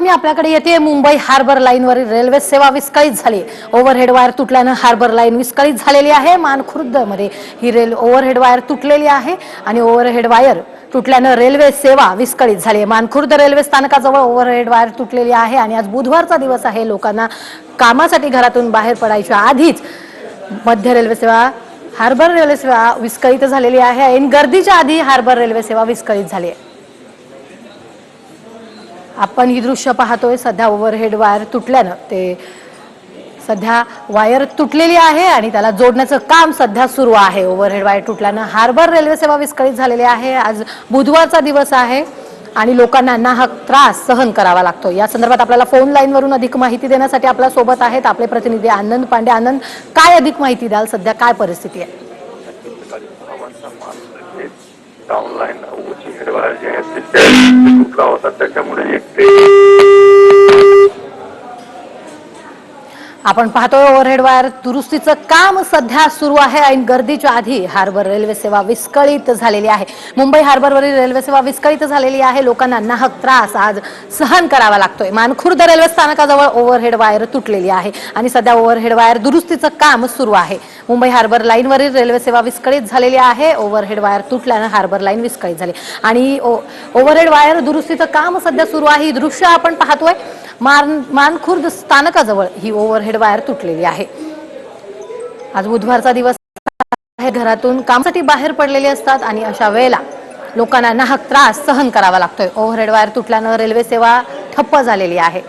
बातमी आपल्याकडे येते. मुंबई हार्बर लाईनवरील रेल्वे सेवा विस्कळीत झाली. ओव्हरहेड वायर तुटल्यानं हार्बर लाईन विस्कळीत झालेली आहे. मानखुर्दमध्ये ही रेल ओव्हरहेड वायर तुटलेली आहे आणि ओव्हरहेड वायर तुटल्यानं रेल्वे सेवा विस्कळीत झाली. आहे मानखुर्द रेल्वे स्थानकाजवळ ओव्हरहेड वायर तुटलेली आहे आणि आज बुधवारचा दिवस आहे. लोकांना कामासाठी घरातून बाहेर पडायच्या आधीच मध्य रेल्वे सेवा हार्बर रेल्वे सेवा विस्कळीत झालेली आहे. आणि गर्दीच्या आधी हार्बर रेल्वे सेवा विस्कळीत झाली. आहे आपण ही दृश्य पाहतोय सध्या ओव्हरहेड वायर तुटल्यानं. ते सध्या वायर तुटलेली आहे आणि त्याला जोडण्याचं काम सध्या सुरू आहे. ओव्हरहेड वायर तुटल्यानं हार्बर रेल्वे सेवा विस्कळीत झालेली आहे. आज बुधवारचा दिवस आहे आणि लोकांना नाहक त्रास सहन करावा लागतो. या संदर्भात आपल्याला फोन लाईनवरून अधिक माहिती देण्यासाठी आपल्यासोबत आहेत आपले प्रतिनिधी आनंद पांडे. आनंद काय अधिक माहिती द्याल? सध्या काय परिस्थिती आहे? ऑनलाईन जे ते होता त्याच्यामुळे एक ते आपण पाहतोय ओव्हरहेड वायर दुरुस्तीचं काम सध्या सुरू आहे. आणि गर्दीच्या आधी हार्बर रेल्वे सेवा विस्कळीत झालेली आहे. मुंबई हार्बरवरील रेल्वे सेवा विस्कळीत झालेली आहे. लोकांना नाहक त्रास आज सहन करावा लागतोय. मानखुर्द रेल्वे स्थानकाजवळ ओव्हरहेड वायर तुटलेली आहे आणि सध्या ओव्हरहेड वायर दुरुस्तीचं काम सुरू आहे. मुंबई हार्बर लाईनवरील रेल्वे सेवा विस्कळीत झालेली आहे. ओव्हरहेड वायर तुटल्यानं हार्बर लाईन विस्कळीत झाली. आणि ओ- ओव्हरहेड वायर दुरुस्तीचं काम सध्या सुरू आहे. ही दृश्य आपण पाहतोय. मान मानखुर्द स्थानकाजवळ ही ओव्हरहेड वायर तुटलेली आहे. आज बुधवारचा दिवस आहे. घरातून कामासाठी बाहेर पडलेले असतात आणि अशा वेळेला लोकांना नाहक त्रास सहन करावा लागतोय. ओव्हरहेड वायर तुटल्यानं रेल्वे सेवा ठप्प झालेली आहे.